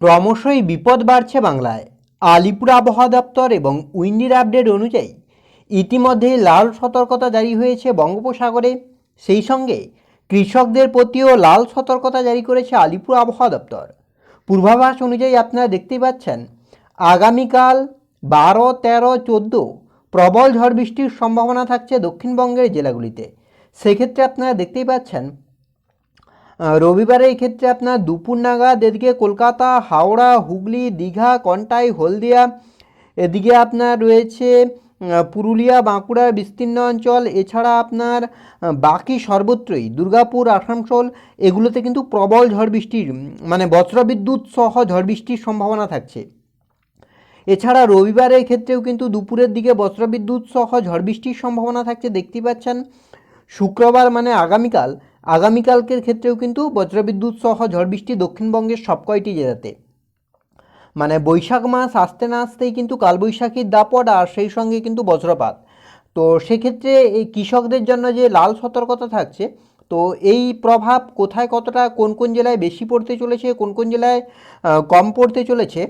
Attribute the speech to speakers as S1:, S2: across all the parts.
S1: ক্রমশই বিপদ বাড়ছে বাংলায়। আলিপুর আবহাওয়া দপ্তর এবং উইন্ডির আপডেট অনুযায়ী ইতিমধ্যেই লাল সতর্কতা জারি হয়েছে বঙ্গোপসাগরে। সেই সঙ্গে কৃষকদের প্রতিও লাল সতর্কতা জারি করেছে আলিপুর আবহাওয়া দপ্তর। পূর্বাভাস অনুযায়ী আপনারা দেখতেই পাচ্ছেন, আগামীকাল বারো, তেরো, চোদ্দ প্রবল ঝড় বৃষ্টির সম্ভাবনা থাকছে দক্ষিণবঙ্গের জেলাগুলিতে। সেক্ষেত্রে আপনারা দেখতেই পাচ্ছেন রবিবারে এই ক্ষেত্রে আপনার দুপুর নাগাদ এদিকে কলকাতা, হাওড়া, হুগলি, দীঘা, কন্টাই, হলদিয়া, এদিকে আপনার রয়েছে পুরুলিয়া, বাঁকুড়ার বিস্তীর্ণ অঞ্চল, এছাড়া আপনার বাকি সর্বত্রই দুর্গাপুর, আসানসোল, এগুলোতে কিন্তু প্রবল ঝড় বৃষ্টির মানে বজ্রবিদ্যুৎ সহ ঝড় বৃষ্টির সম্ভাবনা থাকছে। এছাড়া রবিবারের ক্ষেত্রেও কিন্তু দুপুরের দিকে বজ্রবিদ্যুৎ সহ ঝড় বৃষ্টির সম্ভাবনা থাকছে, দেখতেই পাচ্ছেন। শুক্রবার মানে আগামীকাল আগামীকালকের ক্ষেত্রেও কিন্তু বজ্রবিদ্যুৎ সহ ঝড় বৃষ্টি দক্ষিণবঙ্গের সব কয়টি জেলাতে। মানে বৈশাখ মাস আসতে না আসতেই কিন্তু কালবৈশাখীর দাপট আর সেই সঙ্গে কিন্তু বজ্রপাত। তো সেক্ষেত্রে এই কৃষকদের জন্য যে লাল সতর্কতা থাকছে, তো এই প্রভাব কোথায় কতটা, কোন কোন জেলায় বেশি পড়তে চলেছে, কোন কোন জেলায় কম পড়তে চলেছে,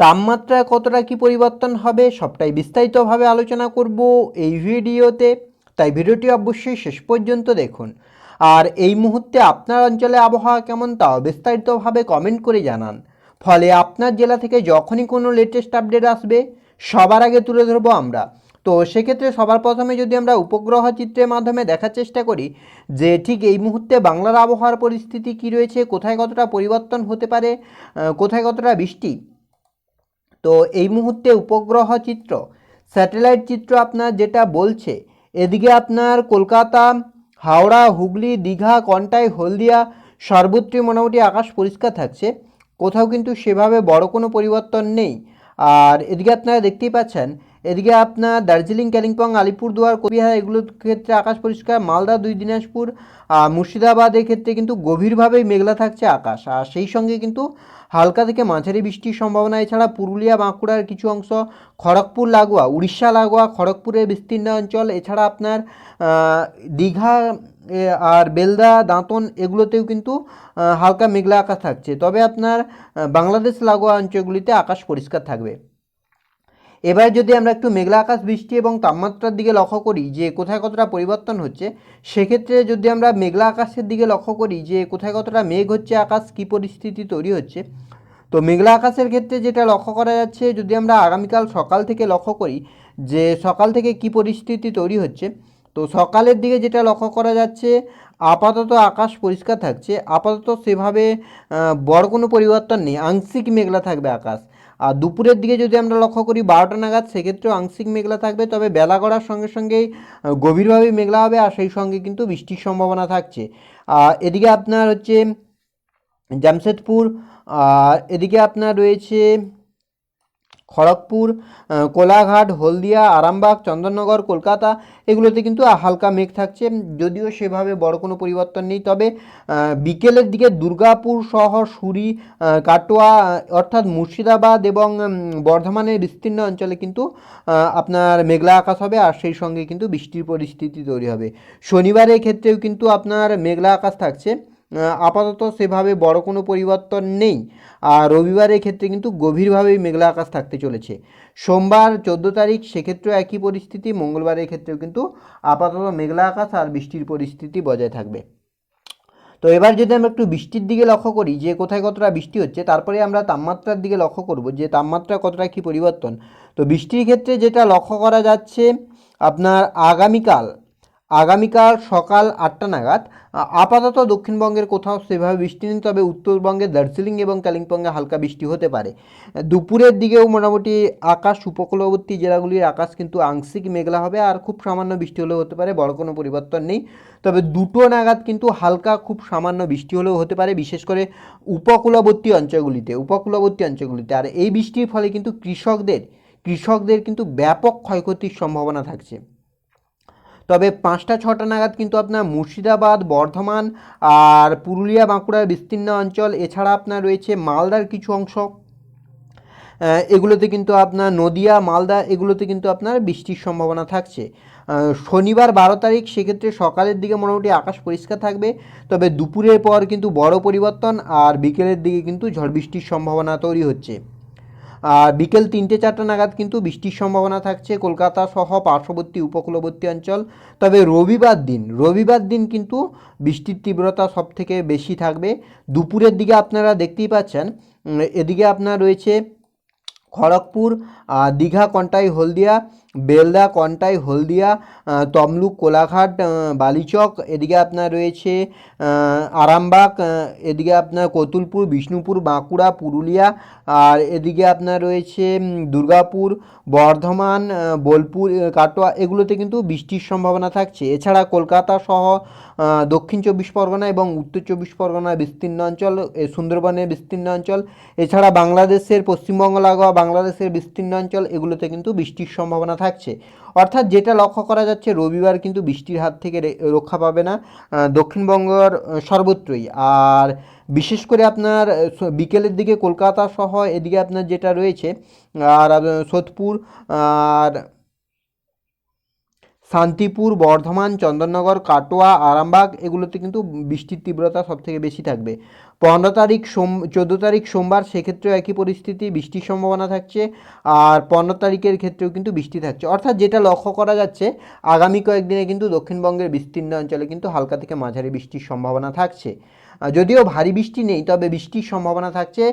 S1: তাপমাত্রা কতটা কি পরিবর্তন হবে, সবটাই বিস্তারিতভাবে আলোচনা করব এই ভিডিওতে। তাই ভিডিওটি অবশ্যই শেষ পর্যন্ত দেখুন। আর এই মুহূর্তে আপনার অঞ্চলে আবহাওয়া কেমন তাও বিস্তারিতভাবে কমেন্ট করে জানান। ফলে আপনার জেলা থেকে যখনই কোনো লেটেস্ট আপডেট আসবে, সবার আগে তুলে ধরবো আমরা। তো সেক্ষেত্রে সবার প্রথমে যদি আমরা উপগ্রহ চিত্রের মাধ্যমে দেখার চেষ্টা করি, যে ঠিক এই মুহূর্তে বাংলার আবহাওয়ার পরিস্থিতি কী রয়েছে, কোথায় কতটা পরিবর্তন হতে পারে কোথায় কতটা বৃষ্টি। তো এই মুহূর্তে উপগ্রহ চিত্র স্যাটেলাইট চিত্র আপনার যেটা বলছে এদিকে আপনার কলকাতা, হাওড়া, হুগলি, দীঘা, কন্টাই, হলদিয়া, সর্বত্রই মোটামুটি আকাশ পরিষ্কার থাকছে। কোথাও কিন্তু সেভাবে বড় কোনো পরিবর্তন নেই। আর এদিকে আপনারা দেখতেই পাচ্ছেন এদিকে আপনার দার্জিলিং, কালিম্পং, আলিপুরদুয়ার, কোচবিহার, এগুলোর ক্ষেত্রে আকাশ পরিষ্কার। মালদা, দুই দিনাজপুর মুর্শিদাবাদের ক্ষেত্রে কিন্তু গভীরভাবেই মেঘলা থাকছে আকাশ। আর সেই সঙ্গে কিন্তু হালকা থেকে মাঝারি বৃষ্টির সম্ভাবনা। এছাড়া পুরুলিয়া, বাঁকুড়ার কিছু অংশ, খড়গপুর, লাগোয়া, উড়িষ্যা, লাগোয়া, খড়গপুরের বিস্তীর্ণ অঞ্চল। এছাড়া আপনার দীঘা আর বেলদা, দাঁতন এগুলোতেও কিন্তু হালকা মেঘলা আকাশ থাকছে। তবে আপনার বাংলাদেশ, লাগোয়া অঞ্চলগুলিতে আকাশ পরিষ্কার থাকবে। এবার যদি আমরা একটু মেঘলা আকাশ, বৃষ্টি এবং তাপমাত্রার দিকে লক্ষ্য করি যে কোথায় কতটা পরিবর্তন হচ্ছে, সেক্ষেত্রে যদি আমরা মেঘলা আকাশের দিকে লক্ষ্য করি যে কোথায় কতটা মেঘ হচ্ছে, আকাশ কী পরিস্থিতি তৈরি হচ্ছে, তো মেঘলা আকাশের ক্ষেত্রে যেটা লক্ষ্য করা যাচ্ছে, যদি আমরা আগামীকাল সকাল থেকে লক্ষ্য করি যে সকাল থেকে কী পরিস্থিতি তৈরি হচ্ছে, তো সকালের দিকে যেটা লক্ষ্য করা যাচ্ছে, আপাতত আকাশ পরিষ্কার থাকছে, আপাতত সেভাবে বড় কোনো পরিবর্তন নেই, আংশিক মেঘলা থাকবে আকাশ। আর দুপুরের দিকে যদি আমরা লক্ষ্য করি বারোটা নাগাদ, সেক্ষেত্রেও আংশিক মেঘলা থাকবে, তবে বেলা গড়ার সঙ্গে সঙ্গেই গভীরভাবে মেঘলা হবে আর সেই সঙ্গে কিন্তু বৃষ্টির সম্ভাবনা থাকছে। এদিকে আপনার হচ্ছে জামশেদপুর এদিকে আপনার রয়েছে খড়গপুর কোলাঘাট, হলদিয়া, আরামবাগ, চন্দননগর, কলকাতা, এগুলোতে কিন্তু হালকা মেঘ থাকছে। যদিও সেভাবে বড় কোনো পরিবর্তন নেই। তবে বিকেলের দিকে দুর্গাপুর শহর সুরি কাটোয়া অর্থাৎ মুর্শিদাবাদ এবং বর্ধমানের বিস্তীর্ণ অঞ্চলে কিন্তু আপনার মেঘলা আকাশ হবে আর সেই সঙ্গে কিন্তু বৃষ্টির পরিস্থিতি তৈরি হবে। শনিবারের ক্ষেত্রেও কিন্তু আপনার মেঘলা আকাশ থাকছে। আপাতত সেভাবে বড় কোনো পরিবর্তন নেই। আর রবিবারের ক্ষেত্রে কিন্তু গভীরভাবেই মেঘলা আকাশ থাকতে চলেছে। সোমবার চোদ্দ তারিখ সেক্ষেত্রেও একই পরিস্থিতি, মঙ্গলবারের ক্ষেত্রেও কিন্তু আপাতত মেঘলা আকাশ আর বৃষ্টির পরিস্থিতি বজায় থাকবে। তো এবার যদি আমরা একটু বৃষ্টির দিকে লক্ষ্য করি, যে কোথায় কতটা বৃষ্টি হচ্ছে, তারপরে আমরা তাপমাত্রার দিকে লক্ষ্য করব, যে তাপমাত্রা কতটা কী পরিবর্তন। তো বৃষ্টির ক্ষেত্রে যেটা লক্ষ্য করা যাচ্ছে, আপনার আগামীকাল আগামীকাল সকাল আটটা নাগাদ আপাতত দক্ষিণবঙ্গের কোথাও সেভাবে বৃষ্টি নেই, তবে উত্তরবঙ্গে দার্জিলিং এবং কালিম্পংয়ে হালকা বৃষ্টি হতে পারে। দুপুরের দিকেও মোটামুটি আকাশ উপকূলবর্তী জেলাগুলির আকাশ কিন্তু আংশিক মেঘলা হবে, আর খুব সামান্য বৃষ্টি হলেও হতে পারে, বড় কোনো পরিবর্তন নেই। তবে দুটো নাগাদ কিন্তু হালকা খুব সামান্য বৃষ্টি হলেও হতে পারে, বিশেষ করে উপকূলবর্তী অঞ্চলগুলিতে উপকূলবর্তী অঞ্চলগুলিতে। আর এই বৃষ্টির ফলে কিন্তু কৃষকদের কৃষকদের কিন্তু ব্যাপক ক্ষয়ক্ষতির সম্ভাবনা থাকছে। তবে পাঁচটা, ছটা নাগাদ কিন্তু আপনার মুর্শিদাবাদ, বর্ধমান আর পুরুলিয়া, বাঁকুড়ার বিস্তীর্ণ অঞ্চল। এছাড়া আপনার রয়েছে মালদার কিছু অংশ। এগুলোতে কিন্তু আপনার নদিয়া, মালদা, এগুলোতে কিন্তু আপনার বৃষ্টির সম্ভাবনা থাকছে। শনিবার বারো তারিখ, সেক্ষেত্রে সকালের দিকে মোটামুটি আকাশ পরিষ্কার থাকবে। তবে দুপুরের পর কিন্তু বড় পরিবর্তন আর বিকেলের দিকে কিন্তু ঝড় বৃষ্টির সম্ভাবনা তৈরি হচ্ছে। বিকেল তিনটে চারটে নাগাদ কিন্তু বৃষ্টির সম্ভাবনা থাকছে। কলকাতা সহ পার্শ্ববর্তী উপকূলবর্তী অঞ্চল। তবে রবিবার দিন রবিবার দিন কিন্তু বৃষ্টির তীব্রতা সব থেকে বেশি থাকবে। দুপুরের দিকে আপনারা দেখতেই পাচ্ছেন এদিকে আপনার রয়েছে খড়গপুর দীঘা, কন্টাই, হলদিয়া বেলদা, কন্টাই, হলদিয়া তমলুক, কোলাঘাট বালিচক, এদিকে আপনার রয়েছে আরামবাগ এদিকে আপনার কতুলপুর, বিষ্ণুপুর, বাঁকুড়া, পুরুলিয়া, আর এদিকে আপনার রয়েছে দুর্গাপুর, বর্ধমান বোলপুর কাটোয়া, এগুলোতে কিন্তু বৃষ্টির সম্ভাবনা থাকছে। এছাড়া কলকাতা সহ দক্ষিণ চব্বিশ পরগনা এবং উত্তর চব্বিশ পরগনার বিস্তীর্ণ অঞ্চল সুন্দরবনের বিস্তীর্ণ অঞ্চল, এছাড়া বাংলাদেশের পশ্চিমবঙ্গ লাগোয়া বাংলাদেশের বিস্তীর্ণ অঞ্চল, এগুলোতে কিন্তু বৃষ্টির সম্ভাবনা থাকছে। অর্থাৎ যেটা লক্ষ্য করা যাচ্ছে, রবিবার কিন্তু বৃষ্টির হাত থেকে রক্ষা পাবে না দক্ষিণবঙ্গর সর্বত্রই। আর বিশেষ করে আপনার বিকেলের দিকে কলকাতা সহ এদিকে আপনার যেটা রয়েছে, আর সোদপুর, আর শান্তিপুর, বর্ধমান, চন্দননগর, কাটোয়া, আরামবাগ, এগুলোতে কিন্তু বৃষ্টির তীব্রতা সবথেকে বেশি থাকবে। পনেরো তারিখ সোম, চোদ্দ তারিখ সোমবার সেক্ষেত্রেও একই পরিস্থিতি, বৃষ্টির সম্ভাবনা থাকছে, আর পনেরো তারিখের ক্ষেত্রেও কিন্তু বৃষ্টি থাকছে। অর্থাৎ যেটা লক্ষ্য করা যাচ্ছে, আগামী কয়েকদিনে কিন্তু দক্ষিণবঙ্গের বিস্তীর্ণ অঞ্চলে কিন্তু হালকা থেকে মাঝারি বৃষ্টির সম্ভাবনা থাকছে। যদিও ভারী বৃষ্টি নেই, তবে বৃষ্টির সম্ভাবনা থাকছে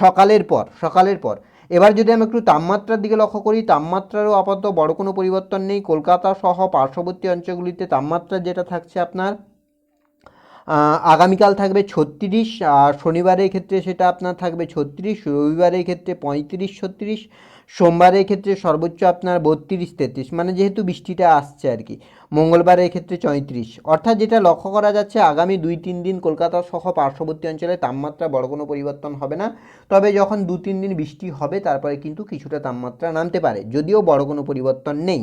S1: সকালের পর সকালের পর। এবার যদি আমি একটু তাপমাত্রার দিকে লক্ষ্য করি, তাপমাত্রারও আপাতত বড় কোনো পরিবর্তন নেই। কলকাতা সহ পার্শ্ববর্তী অঞ্চলগুলিতে তাপমাত্রা যেটা থাকছে আপনার আগামীকাল থাকবে ছত্রিশ, আর শনিবারের ক্ষেত্রে সেটা আপনার থাকবে ছত্রিশ, রবিবারের ক্ষেত্রে পঁয়ত্রিশ, ছত্রিশ, সোমবারের ক্ষেত্রে সর্বোচ্চ আপনার বত্রিশ, তেত্রিশ মানে যেহেতু বৃষ্টিটা আসছে আর কি, মঙ্গলবারের ক্ষেত্রে চৈত্রিশ। অর্থাৎ যেটা লক্ষ্য করা যাচ্ছে, আগামী দুই, তিন দিন কলকাতা সহ পার্শ্ববর্তী অঞ্চলে তাপমাত্রা বড় কোনো পরিবর্তন হবে না। তবে যখন দু, তিন দিন বৃষ্টি হবে, তারপরে কিন্তু কিছুটা তাপমাত্রা নামতে পারে, যদিও বড় কোনো পরিবর্তন নেই।